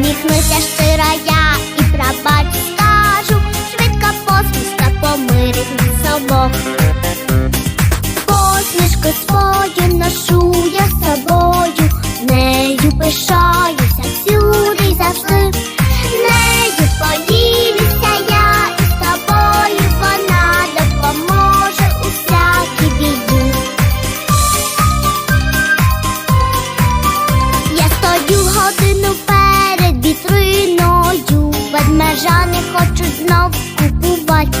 Усміхнуся щира я і прабач скажу, швидка посмішка помирить нас обох. Посмішку свою ношу я з собою, нею пиша. Ведмежа хочуть знов купувати.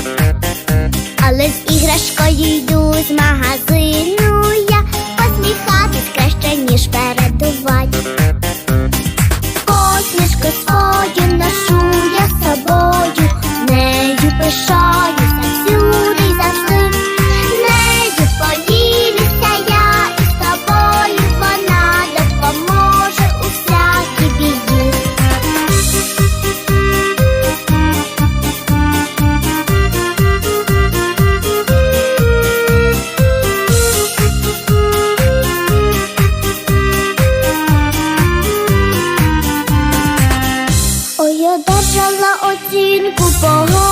Але з іграшкою йду з магазину я посміхатись краще, ніж передувати. Посмішку свою ношу я з собою, нею пишаю cupo. Oh.